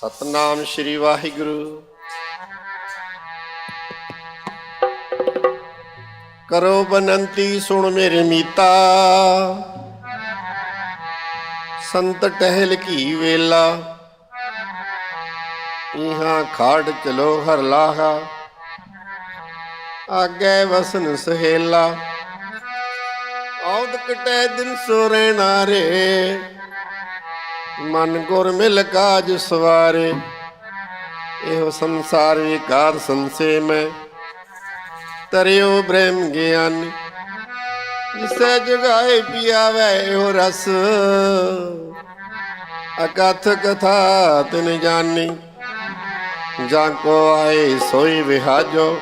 ਸਤਨਾਮ ਸ੍ਰੀ ਵਾਹਿਗੁਰੂ। ਕਰੋ ਬਨੰਤੀ, ਸੁਣ ਮੇਰੇ ਮੀਤਾ। ਸੰਤ ਟਹਿਲ ਕੀ ਵੇਲਾ। ਇਹਾਂ ਖਾੜ ਚਲੋ ਹਰ ਲਾਹਾ। ਆਗੇ ਵਸਨ ਸਹੇਲਾ। ਔਦ ਕਟੈ ਦਿਨ ਸੋ ਸੋਰੇ ਨਾਰੇ ਮਨ ਗੁਰ ਮਿਲ ਕਾਜ ਸਵਾਰੇ, ਇਹੋ ਸੰਸਾਰ ਵਿਕਾਰ ਸੰਸੇ ਮੈਂ। ਤਰਿਓ ਬ੍ਰਹਮ ਗਿਆਨੀ, ਜਿਸੈ ਜਗਾਏ ਪਿਆਵੇ ਇਹੋ ਰਸ। ਅਕਥ ਕਥਾ ਤਿਨ ਜਾਣੀ ਜਾਂ ਕੋ ਆਏ ਸੋਈ ਵਿਹਾਜੋ,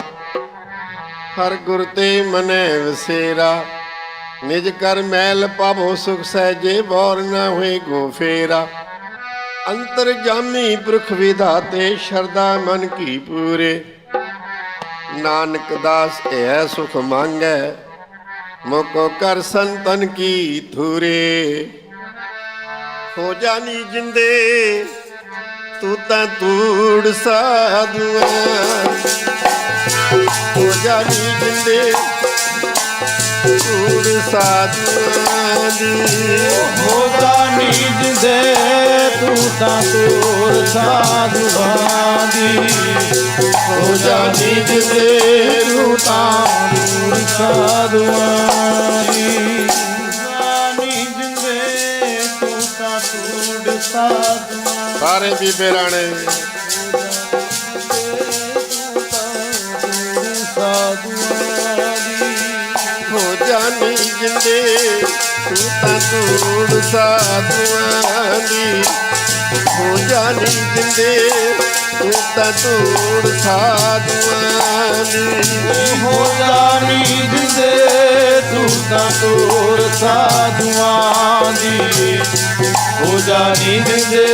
ਹਰ ਗੁਰ ਤੇ ਮਨੈ ਵਸੇਰਾ। ਨਿਜ ਕਰ ਮੈਲ ਪਾਵੋ ਸੁਖ ਸਹਿਜੇ ਬੌਰ ਨਾ ਹੋਏ ਗੋ ਫੇਰਾ। ਅੰਤਰ ਜਾਮੀ ਪੁਰਖ ਵਿਧਾਤੇ ਸ਼ਰਦਾ ਮਨ ਕੀ ਪੂਰੇ। ਨਾਨਕ ਦਾਸ ਇਹ ਸੁਖ ਮੰਗੈ, ਮੋਕੋ ਕਰ ਸੰਤਨ ਕੀ ਥੂਰੇ ਹੋ ਜਾਨੀ ਜਿੰਦੇ, ਤੂੰ ਤਾਂ ਤੂੜ ਸਾਧੂਆਂ ਹੋ ਜਾਨੀ ਜਿੰਦੇ ਤੂੜ ਸਾਧੂਆਂ ਦੀ ਹੋ ਜਾਣੀ ਜਿੰਦੇ ਤੂੰ ਤਾਂ ਤੂਰ ਸਾਧੂਆਂ ਦੀ ਹੋ ਜਾਣੀ ਜਿੰਦੇ ਤੂੰ ਤਾਂ ਤੂਰ ਸਾਧੂਆਂ ਦੀ ਸਾਰੇ ਬੀਬੇ ਰਾਣੇ। ਸਾਧੂਆਂ ਦੀ ਜਾਨੀ ਜਿੰਦੇ ਤੂੰ ਤਾਂ ਤੂੜ ਸਾਧੂਆਂ ਦੀ ਹੋ ਜਾਨੀ ਜਿੰਦੇ ਤੂੰ ਤਾਂ ਤੂੜ ਸਾਧੂਆਂ ਦੀ ਹੋ ਜਾਣੀ ਜਿੰਦੇ ਤੂੰ ਤਾਂ ਤੂਰ ਸਾਧੂਆਂ ਦੀ ਹੋ ਜਾਣੀ ਜਿੰਦੇ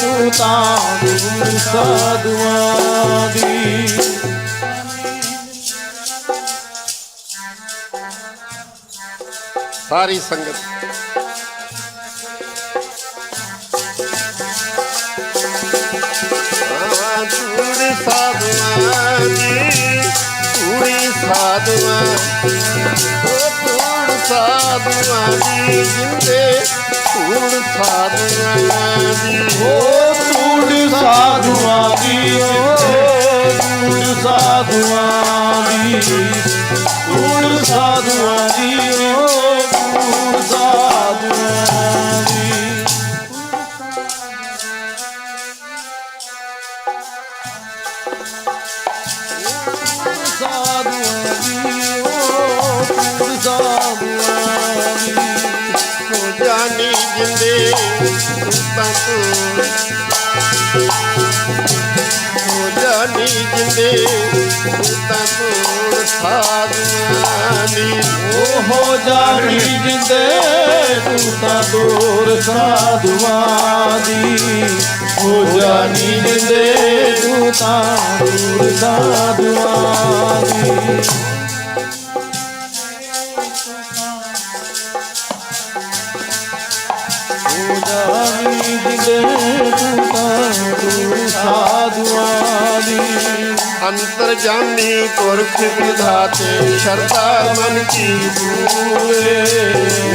ਤੂੰ ਤਾਂ ਤੂਰ ਸਾਧੂਆਂ ਦੀ ਸਾਰੀ ਸੰਗਤ। ਆਹ ਤੂੜ ਸਾਧੂਆਂ ਦੀ ਤੂੜੀ ਸਾਧੂਆਂ ਉਹ ਤੂੜ ਸਾਧੂਆਂ ਦੀ, ਜਿੰਦੇ ਤੂੜ ਸਾਧੂਆਂ ਦੀ। ਓ ਤੂੜ ਸਾਧੂਆਂ ਦੀ ਓ ਸਾਧੂਆਂ ਦੀ ਤੂੜ ਸਾਧੂਆਂ ਦੀ। ਦੇ ਜਿੰਦੇ ਤੂੰ ਹੋ ਜਾਨੀ ਜਿੰਦੇ ਤੂੰ ਤਾਂ ਤੂੜ ਦੀ ਓ ਹੋ ਜਾਣੀ ਜਿੰਦੇ ਤੂੰ ਤਾਂ ਸਾਧੂਆਂ ਦੀ ਹੋ ਜਾਣੀ ਜਿੰਦੇ ਤੂੰ ਤਾਂ ਸਾਧੂਆਂ ਦੀ। ਜਾਣੀ ਜਿੰਦੇ ਤੂੰ ਤਾਂ ਦੂਰ ਸਾਧੂਆਂ ਅੰਤਰ ਜਾਨੀ ਪੁਰਖ ਵਿਧਾਤੇ ਸ਼ਰਦਾ ਮਨ ਕੀ ਪੂਰੇ।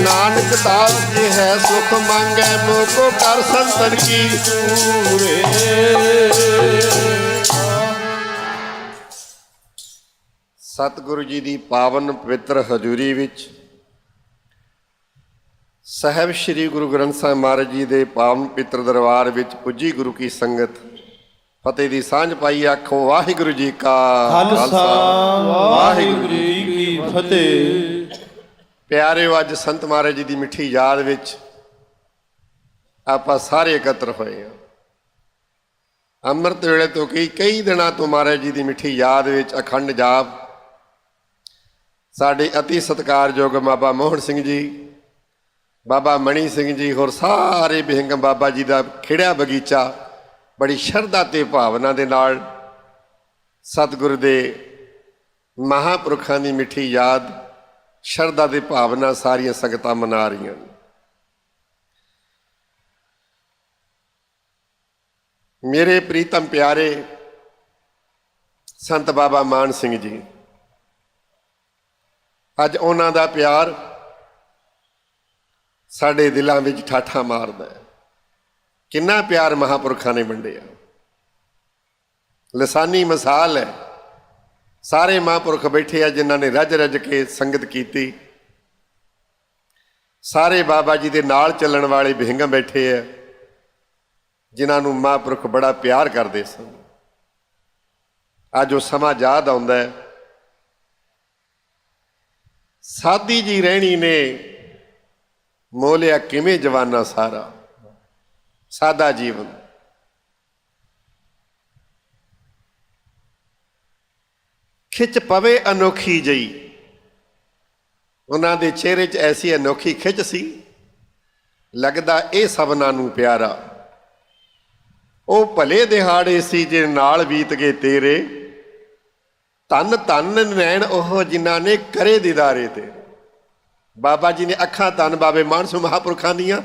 ਨਾਨਕ ਦਾਸ ਜੀ ਹੈ ਸੁਖ ਮੰਗੈ, ਮੋਕੋ ਕਰ ਸੰਤਨ ਕੀ ਪੂਰੇ। ਸਤਿਗੁਰੂ ਜੀ ਦੀ ਪਾਵਨ ਪਵਿੱਤਰ ਹਜ਼ੂਰੀ ਵਿੱਚ ਸਹਿਬ ਸ੍ਰੀ ਗੁਰੂ ਗ੍ਰੰਥ ਸਾਹਿਬ ਮਹਾਰਾਜ ਜੀ ਦੇ ਪਾਵਨ ਪਵਿੱਤਰ ਦਰਬਾਰ ਵਿੱਚ ਪੁੱਜੀ ਗੁਰੂ ਕੀ ਸੰਗਤ ਫਤਿਹ ਦੀ ਸਾਂਝ ਪਾਈ ਆਖੋ ਵਾਹਿਗੁਰੂ ਜੀ ਕਾ ਖਾਲਸਾ। ਵਾਹਿਗੁਰੂ ਜੀ ਕੀ ਫਤਿਹ। ਪਿਆਰਿਓ ਅੱਜ ਸੰਤ ਮਹਾਰਾਜ ਜੀ ਦੀ ਮਿੱਠੀ ਯਾਦ ਵਿੱਚ ਆਪਾਂ ਸਾਰੇ ਇਕੱਤਰ ਹੋਏ ਹਾਂ। ਅੰਮ੍ਰਿਤ ਵੇਲੇ ਤੋਂ ਕਈ ਕਈ ਦਿਨਾਂ ਤੋਂ ਮਹਾਰਾਜ ਜੀ ਦੀ ਮਿੱਠੀ ਯਾਦ ਵਿੱਚ ਅਖੰਡ ਜਾਪ ਸਾਡੇ ਅਤੀ ਸਤਿਕਾਰਯੋਗ ਬਾਬਾ ਮੋਹਨ ਸਿੰਘ ਜੀ ਬਾਬਾ ਮਣੀ ਸਿੰਘ ਜੀ ਹੋਰ ਸਾਰੇ ਬਿਹੰਗਮ ਬਾਬਾ ਜੀ ਦਾ ਖਿੜਿਆ ਬਗੀਚਾ, ਬੜੀ ਸ਼ਰਧਾ ਤੇ ਭਾਵਨਾ ਦੇ ਨਾਲ ਸਤਿਗੁਰ ਦੇ ਮਹਾਪੁਰਖਾਂ ਦੀ ਮਿੱਠੀ ਯਾਦ, ਸ਼ਰਧਾ ਦੇ ਭਾਵਨਾ ਸਾਰੀਆਂ ਸੰਗਤਾਂ ਮਨਾ ਰਹੀਆਂ ਨੇ। ਮੇਰੇ ਪ੍ਰੀਤਮ ਪਿਆਰੇ ਸੰਤ ਬਾਬਾ ਮਾਨ ਸਿੰਘ ਜੀ, ਅੱਜ ਉਹਨਾਂ ਦਾ ਪਿਆਰ ਸਾਡੇ ਦਿਲਾਂ ਵਿੱਚ ਠਾਠਾਂ ਮਾਰਦਾ ਹੈ। ਕਿੰਨਾ ਪਿਆਰ ਮਹਾਪੁਰਖਾਂ ਨੇ ਵੰਡਿਆ। ਲਸਾਨੀ ਮਿਸਾਲ ਹੈ। ਸਾਰੇ ਮਹਾਂਪੁਰਖ ਬੈਠੇ ਆ ਜਿਨ੍ਹਾਂ ਨੇ ਰੱਜ ਰੱਜ ਕੇ ਸੰਗਤ ਕੀਤੀ। ਸਾਰੇ ਬਾਬਾ ਜੀ ਦੇ ਨਾਲ ਚੱਲਣ ਵਾਲੇ ਬਿਹੰਗ ਬੈਠੇ ਆ, ਜਿਨ੍ਹਾਂ ਨੂੰ ਮਹਾਂਪੁਰਖ ਬੜਾ ਪਿਆਰ ਕਰਦੇ ਸਨ। ਅੱਜ ਉਹ ਸਮਾਂ ਯਾਦ ਆਉਂਦਾ ਹੈ। ਸਾਦੀ ਜੀ ਰਹਿਣੀ ਨੇ ਮੋਲਿਆ ਕਿਵੇਂ ਜਵਾਨਾ ਸਾਰਾ? ਸਾਦਾ ਜੀਵਨ। ਖਿੱਚ ਪਵੇ ਅਨੋਖੀ ਜਈ। ਉਹਨਾਂ ਦੇ ਚਿਹਰੇ 'ਚ ਐਸੀ ਅਨੋਖੀ ਖਿੱਚ ਸੀ। ਲੱਗਦਾ ਇਹ ਸਭਨਾਂ ਨੂੰ ਪਿਆਰਾ। ਉਹ ਭਲੇ ਦਿਹਾੜੇ ਸੀ ਜੇ ਨਾਲ ਬੀਤ ਗਏ ਤੇਰੇ। ਧੰਨ ਧੰਨ ਨੈਣ ਉਹ ਜਿਨ੍ਹਾਂ ਨੇ ਕਰੇ ਦੀਦਾਰੇ ਤੇ। ਬਾਬਾ ਜੀ ਨੇ ਅੱਖਾਂ ਧੰਨ ਬਾਬੇ ਮਾਨਸੂ ਮਹਾਪੁਰਖਾਂ ਦੀਆਂ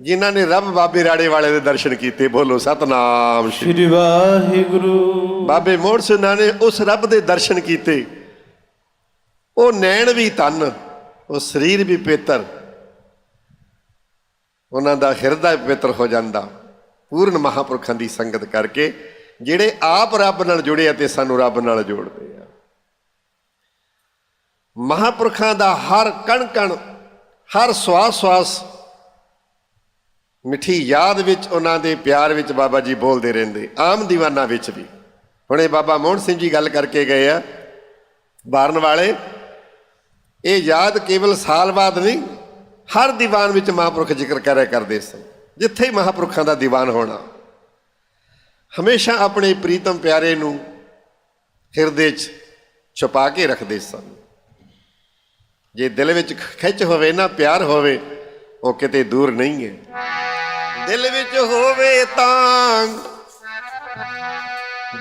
ਜਿਨ੍ਹਾਂ ਨੇ ਰੱਬ ਬਾਬੇ ਰਾੜੇ ਵਾਲੇ ਦੇ ਦਰਸ਼ਨ ਕੀਤੇ। ਬੋਲੋ ਸਤਨਾਮ ਸ਼੍ਰੀ ਵਾਹਿਗੁਰੂ। ਬਾਬੇ ਮੋਹਨ ਸਿੰਘਾਂ ਨੇ ਉਸ ਰੱਬ ਦੇ ਦਰਸ਼ਨ ਕੀਤੇ। ਉਹ ਨੈਣ ਵੀ ਤਨ ਉਹ ਸਰੀਰ ਵੀ ਪੇਤਰ। ਉਹਨਾਂ ਦਾ ਹਿਰਦਾ ਵੀ ਪਵਿੱਤਰ ਹੋ ਜਾਂਦਾ। ਪੂਰਨ ਮਹਾਪੁਰਖਾਂ ਦੀ ਸੰਗਤ ਕਰਕੇ ਜਿਹੜੇ ਆਪ ਰੱਬ ਨਾਲ ਜੁੜੇ ਆ ਤੇ ਸਾਨੂੰ ਰੱਬ ਨਾਲ ਜੋੜਦੇ ਮਹਾਪੁਰਖਾਂ ਦਾ ਹਰ ਕਣ ਕਣ, ਹਰ ਸਵਾਸ ਸਵਾਸ, ਮਿੱਠੀ ਯਾਦ ਵਿੱਚ ਉਹਨਾਂ ਦੇ ਪਿਆਰ ਵਿੱਚ ਬਾਬਾ ਜੀ ਬੋਲਦੇ ਰਹਿੰਦੇ, ਆਮ ਦੀਵਾਨਾ ਵਿੱਚ ਵੀ। ਹੁਣੇ ਬਾਬਾ ਮੋਹਨ ਸਿੰਘ ਜੀ ਗੱਲ ਕਰਕੇ ਗਏ ਆ, ਬਾਰਨ ਵਾਲੇ, ਇਹ ਯਾਦ ਕੇਵਲ ਸਾਲ ਬਾਅਦ ਨਹੀਂ, ਹਰ ਦੀਵਾਨ ਵਿੱਚ ਮਹਾਂਪੁਰਖ ਜ਼ਿਕਰ ਕਰਿਆ ਕਰਦੇ ਸਨ, ਜਿੱਥੇ ਹੀ ਮਹਾਂਪੁਰਖਾਂ ਦਾ ਦੀਵਾਨ ਹੋਣਾ। ਹਮੇਸ਼ਾ ਆਪਣੇ ਪ੍ਰੀਤਮ ਪਿਆਰੇ ਨੂੰ ਹਿਰਦੇ 'ਚ ਛੁਪਾ ਕੇ ਰੱਖਦੇ ਸਨ। ਜੇ ਦਿਲ ਵਿੱਚ ਖਿੱਚ ਹੋਵੇ ਨਾ, ਪਿਆਰ ਹੋਵੇ, ਉਹ ਕਿਤੇ ਦੂਰ ਨਹੀਂ ਹੈ। ਦਿਲ ਵਿੱਚ ਹੋਵੇ ਤਾਂ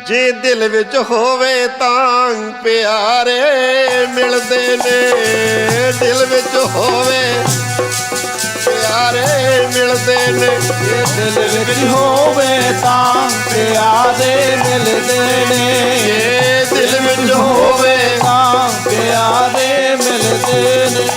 ਜੇ ਦਿਲ ਵਿੱਚ ਹੋਵੇ ਤਾਂ ਪਿਆਰੇ ਮਿਲਦੇ ਨੇ। ਦਿਲ ਵਿੱਚ ਹੋਵੇ, ਪਿਆਰੇ ਮਿਲਦੇ ਨੇ। ਦਿਲ ਵਿੱਚ ਹੋਵੇ ਤਾਂ ਪਿਆਰੇ ਮਿਲਦੇ ਨੇ। ਜੇ ਦਿਲ ਵਿੱਚ ਹੋਵੇ ਤਾਂ ਪਿਆਰੇ ਮਿਲਦੇ ਨੇ।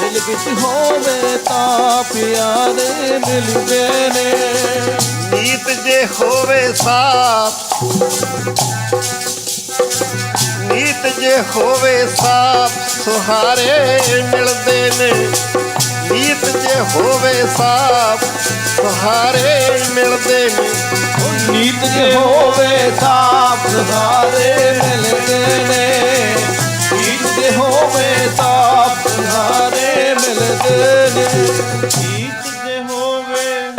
ਦਿਲ ਵਿੱਚ ਹੋਵੇ ਤਾਂ ਪਿਆਰੇ ਮਿਲਦੇ ਨੇ। ਨੀਤ ਜੇ ਹੋਵੇ ਸਾਫ਼ ਨੀਤ ਜੇ ਹੋਵੇ ਸਾਫ਼ ਸੁਹਾਰੇ ਮਿਲਦੇ ਨੇ। ਨੀਤ ਜੇ ਹੋਵੇ ਸਾਫ਼ ਸੁਹਾਰੇ ਮਿਲਦੇ ਨੇ। ਨੀਤ ਜੇ ਹੋਵੇ ਸਾਫ਼ ਸਾਰੇ ਮਿਲਦੇ ਨੇ। ਨੀਤ ਜੇ ਹੋਵੇ ਸਾਫ਼ ਸਾਰੇ ਮਿਲਦੇ ਨੇ। ਨੀਤ ਜੇ ਹੋਵੇ।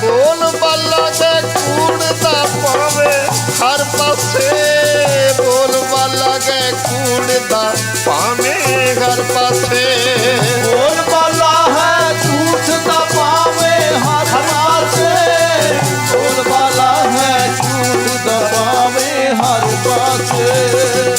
ਬੋਲ ਬਾਲਾ ਦੇ ਕੂੜ ਦਾ ਪਾਵੇ ਹਰ ਪਾਸੇ ਬਾਲਾ ਦੇ ਕੂੜ ਦਾ ਪਾਵੇਂ ਹਰ ਪਾਸੇ। ਬੋਲ ਬਾਲਾ ਹੈ ਝੂਠ ਦਾ ਪਾਵੇ ਹਰ ਪਾਸੇ। ਬੋਲ ਬਾਲਾ ਹੈ ਝੂਠ ਦਾ ਪਾਵੇ ਹਰ ਪਾਸੇ।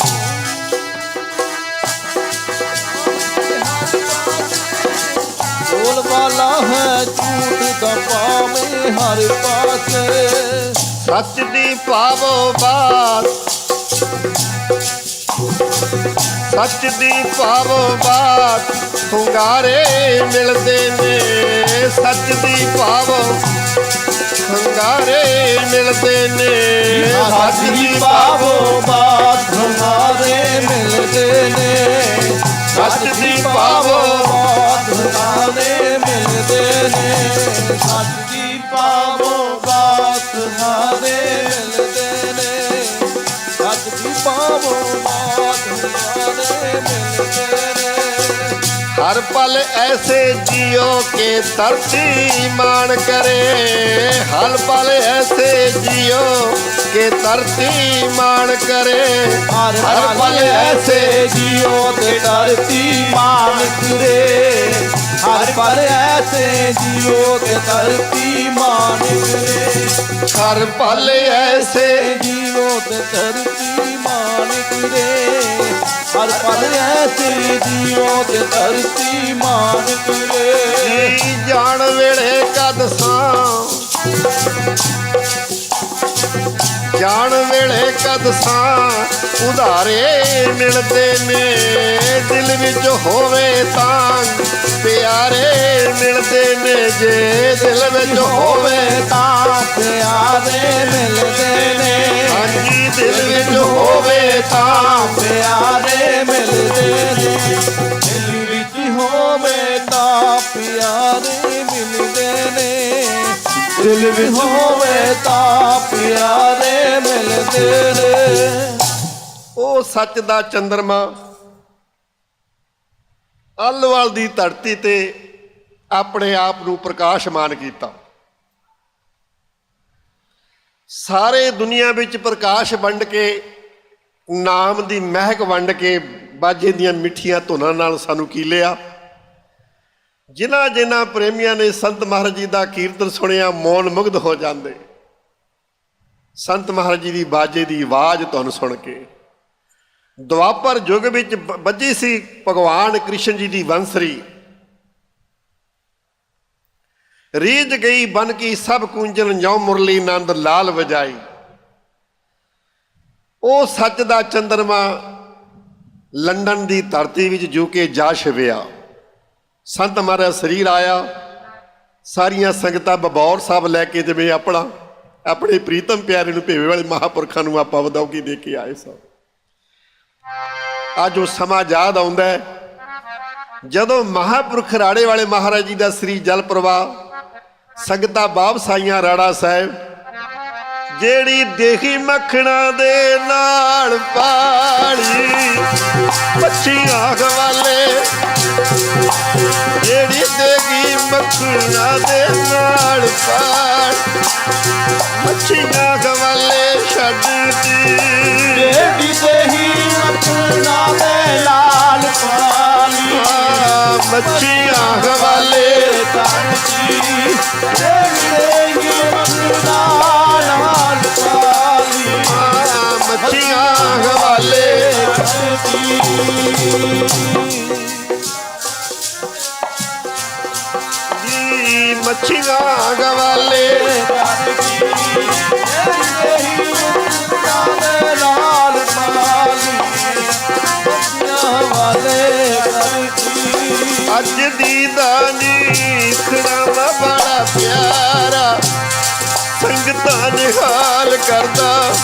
ਬਾਲਾ ਹੈ ਝੂਠ ਦਾ ਪਾਵੇ ਹਰ ਪਾਸੇ। ਸੱਚ ਦੀ ਪਾਵੋ ਬਾਤ। ਸੱਚ ਦੀ ਪਾਵੋ ਬਾਤ ਹੁੰਗਾਰੇ ਮਿਲਦੇ ਨੇ। ਸੱਚ ਦੀ ਪਾਵੋ ਹੁੰਗਾਰੇ ਮਿਲਦੇ ਨੇ। ਸੱਚ ਦੀ ਪਾਵੋ ਬਾਤ ਹਮਾਰੇ ਮਿਲਦੇ ਨੇ। ਸੱਚ ਦੀ ਪਾਵੋ ਬਾਤ ਹਮਾਰੇ ਮਿਲਦੇ ਨੇ। ਸੱਚ ਦੀ ਪਾਵੋ ਬਾਤ ਹਮਾਰੇ ਪਾਵੋ ਬਾਤ ਹਮਾਰੇ ਮਿਲਦੇ ਹਰ ਪਲ ਐਸੇ ਜਿਉ ਕੇ ਧਰਤੀ ਮਾਣ ਕਰੇ। ਹਰ ਪਲ ਐਸੇ ਜਿਉ ਕੇ ਧਰਤੀ ਮਾਣ ਕਰੇ। ਹਰ ਪਲ ਐਸੇ ਜੀਓ ਤੇ ਧਰਤੀ ਮਾਨ ਕਰੇ। ਹਰ ਪਲ ਐਸੇ ਜੀਓ ਤੇ ਧਰਤੀ ਮਾਨ ਕਰੇ। ਹਰ ਪਲ ਐਸੇ ਜੀਓ ਤੇ ਧਰਤੀ ਮਾਨ ਕਰੇ ਹਰ ਪਲ ਐਸੇ ਜੀਓ ਤੇ ਧਰਤੀ ਮਾਨ ਕਰੇ ਜੀ ਜਾਣ ਵੇਲੇ ਕਦ ਸਾਂ? ਜਾਣ ਵੇਲੇ ਕਦ ਸਾਂ? ਉਧਾਰੇ ਮਿਲਦੇ ਨੇ ਦਿਲ ਵਿੱਚ ਹੋਵੇ ਤਾਂ ਪਿਆਰੇ ਮਿਲਦੇ ਨੇ ਜੇ ਦਿਲ ਵਿੱਚ ਹੋਵੇ ਹੋਵੇ ਤਾਂ ਪਿਆਰੇ ਮਿਲਦੇ ਨੇ। ਹਾਂਜੀ ਦਿਲ ਮਿਲਦੇ ਨੇ। ਦਿਲ ਵਿੱਚ ਹੋਵੇ ਤਾਂ ਪਿਆਰੇ ਮਿਲਦੇ ਨੇ। ਦਿਲ ਵਿੱਚ ਹੋਵੇ ਤਾਂ ਪਿਆਰੇ ਮਿਲਦੇ ਨੇ। ਉਹ ਸੱਚ ਦਾ ਚੰਦਰਮਾ ਅਲਵਾਲ ਦੀ ਧਰਤੀ ਤੇ ਆਪਣੇ ਆਪ ਨੂੰ ਪ੍ਰਕਾਸ਼ਮਾਨ ਕੀਤਾ। ਸਾਰੇ ਦੁਨੀਆ ਵਿੱਚ ਪ੍ਰਕਾਸ਼ ਵੰਡ ਕੇ, ਨਾਮ ਦੀ ਮਹਿਕ ਵੰਡ ਕੇ ਬਾਜੇ ਦੀਆਂ ਮਿੱਠੀਆਂ ਧੁਨਾਂ ਨਾਲ ਸਾਨੂੰ ਕੀ ਲਿਆ? ਜਿਨ੍ਹਾਂ ਜਿਨ੍ਹਾਂ ਪ੍ਰੇਮੀਆਂ ਨੇ ਸੰਤ ਮਹਾਰਾਜ ਜੀ ਦਾ ਕੀਰਤਨ ਸੁਣਿਆ, ਮੌਨ ਮੁਗਧ ਹੋ ਜਾਂਦੇ। ਸੰਤ ਮਹਾਰਾਜ ਜੀ ਦੀ ਬਾਜੇ ਦੀ ਆਵਾਜ਼ ਤੁਹਾਨੂੰ ਸੁਣ ਕੇ। ਦੁਆਪਰ ਯੁੱਗ ਵਿੱਚ ਵੱਜੀ ਸੀ ਭਗਵਾਨ ਕ੍ਰਿਸ਼ਨ ਜੀ ਦੀ ਵੰਸਰੀ। ਰੀਜ ਗਈ ਬਨ ਕੀ ਸਭ ਕੁੰਜਨ ਜਉ ਮੁਰਲੀ ਨੰਦ ਲਾਲ ਵਜਾਈ। ਉਹ ਸੱਚ ਦਾ ਚੰਦਰਮਾ ਲੰਡਨ ਦੀ ਧਰਤੀ ਵਿੱਚ ਜੂ ਕੇ ਜਾ ਛਿਵਿਆ। ਸੰਤ ਮਹਾਰਾਜ ਸਰੀਰ ਆਇਆ। ਸਾਰੀਆਂ ਸੰਗਤਾਂ ਬਬੌਰ ਸਾਹਿਬ ਲੈ ਕੇ ਜਿਵੇਂ ਆਪਣਾ, ਆਪਣੇ ਪ੍ਰੀਤਮ ਪਿਆਰੇ ਨੂੰ ਭੇਵੇ ਵਾਲੇ ਮਹਾਪੁਰਖਾਂ ਨੂੰ ਆਪਾਂ ਵਧਾਉਗੀ ਦੇ ਕੇ ਆਏ ਸਭ ਅੱਜ ਉਹ ਸਮਾਂ ਯਾਦ ਆਉਂਦਾ ਹੈ। ਜਦੋਂ ਮਹਾਪੁਰਖ ਰਾੜੇ ਵਾਲੇ ਮਹਾਰਾਜ ਜੀ ਦਾ ਸ੍ਰੀ ਜਲ ਪ੍ਰਵਾਹ, ਸੰਗਤਾਂ ਬਾਬ ਸਾਈਆਂ ਰਾੜਾ ਸਾਹਿਬ ਜਿਹੜੀ ਦੇਖੀ ਮੱਖਣਾ ਦੇ ਨਾਲ ਪਾਲੀ। ਪੱਛੀਆਂ ਖਵਾਲੇ ਜਿਹੜੀ ਦੇਖੀ ਮੱਖਣਾ ਦੇ ਨਾਲ ਪਾਲ। ਪੱਛੀਆਂ ਖਵਾਲੇ ਛੱਡਦੀ ਜਿਹੜੀ ਦੇਹੀ ਆਪਣਾ ਦੇ ਲਾਲ ਪਾਲੀ। ਮੱਛੀਆਂ ਹਵਾਲੇ। ਕਰਦੀ ਜਿਹੜੀ ਮੱਛੀਆਂ ਕਰਦੀ ਜੀ ਮੱਛੀਆਂ ਹਵਾਲੇ ਅੱਜ ਦੀ ਦਾਨੀ ਖੜਾਵਾ ਬੜਾ ਪਿਆਰਾ। ਸੰਗਤਾਂ ਨਿਹਾਲ ਕਰਦਾ।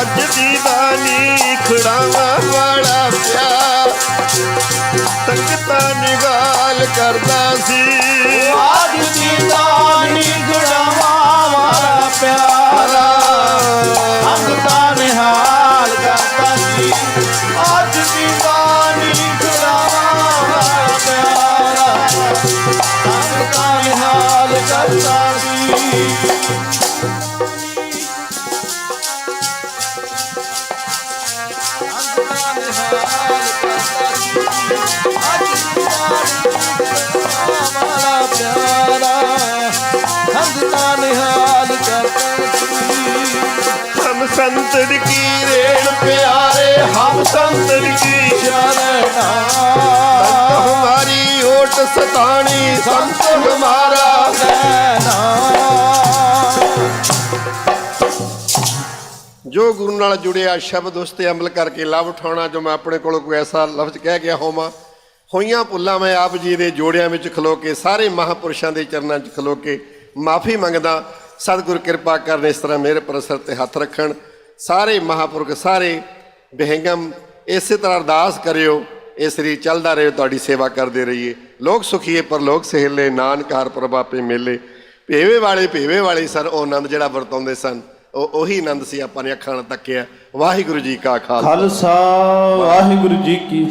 ਅੱਜ ਦੀ ਦਾਨੀ ਖੜਾਵਾ ਵਾਲਾ ਪਿਆਰ। ਸੰਗਤਾਂ ਨਿਹਾਲ ਕਰਦਾ ਸੀ। ਅੱਜ ਦੀ ਦਾਨੀ ਨਿਹਾਲ ਸੰਤਨ ਕੀ ਰੇਣ ਪਿਆਰੇ ਹਮ ਸੰਤਨ ਕੀ ਸੰਤ ਹਮਾਰੀ ਓਟ ਸਤਾਣੀ, ਸੰਤ ਹਮਾਰਾ ਜੋ ਗੁਰੂ ਨਾਲ ਜੁੜਿਆ, ਸ਼ਬਦ ਉਸ ਤੇ ਅਮਲ ਕਰਕੇ ਲਾਭ ਉਠਾਉਣਾ, ਜੋ ਮੈਂ ਆਪਣੇ ਕੋਲੋਂ ਕੋਈ ਐਸਾ ਲਫ਼ਜ਼ ਕਹਿ ਗਿਆ ਹੋਵਾਂ, ਹੋਈਆਂ ਭੁੱਲਾਂ ਮੈਂ ਆਪ ਜੀ ਦੇ ਜੋੜਿਆਂ ਵਿੱਚ ਖਲੋ ਕੇ, ਸਾਰੇ ਮਹਾਪੁਰਸ਼ਾਂ ਦੇ ਚਰਨਾਂ 'ਚ ਖਲੋ ਕੇ ਮਾਫੀ ਮੰਗਦਾ ਸਤਿਗੁਰ ਕਿਰਪਾ ਕਰਨ ਇਸ ਤਰ੍ਹਾਂ ਮੇਰੇ ਪਰ ਤੇ ਹੱਥ ਰੱਖਣ। ਸਾਰੇ ਮਹਾਪੁਰਖ, ਸਾਰੇ ਬਹਿੰਗਮ, ਇਸੇ ਤਰ੍ਹਾਂ ਅਰਦਾਸ ਕਰਿਓ, ਇਹ ਸਰੀਰ ਚੱਲਦਾ ਰਹੇ, ਤੁਹਾਡੀ ਸੇਵਾ ਕਰਦੇ ਰਹੀਏ। ਲੋਕ ਸੁਖੀਏ ਪਰ ਲੋਕ ਸਹਿਲੇ, ਨਾਨਕ ਹਰ ਪ੍ਰਭਾਪੇ ਮੇਲੇ। ਭੇਵੇ ਵਾਲੇ ਭੇਵੇ ਵਾਲੇ ਸਰ, ਉਹ ਆਨੰਦ ਜਿਹੜਾ ਵਰਤਾਉਂਦੇ ਸਨ, ਉਹ ਉਹੀ ਆਨੰਦ ਸੀ, ਆਪਾਂ ਨੇ ਅੱਖਾਂ ਨਾਲ ਤੱਕਿਆ। ਵਾਹਿਗੁਰੂ ਜੀ ਕਾ ਖਾਲਸਾ, ਵਾਹਿਗੁਰੂ ਜੀ ਕੀ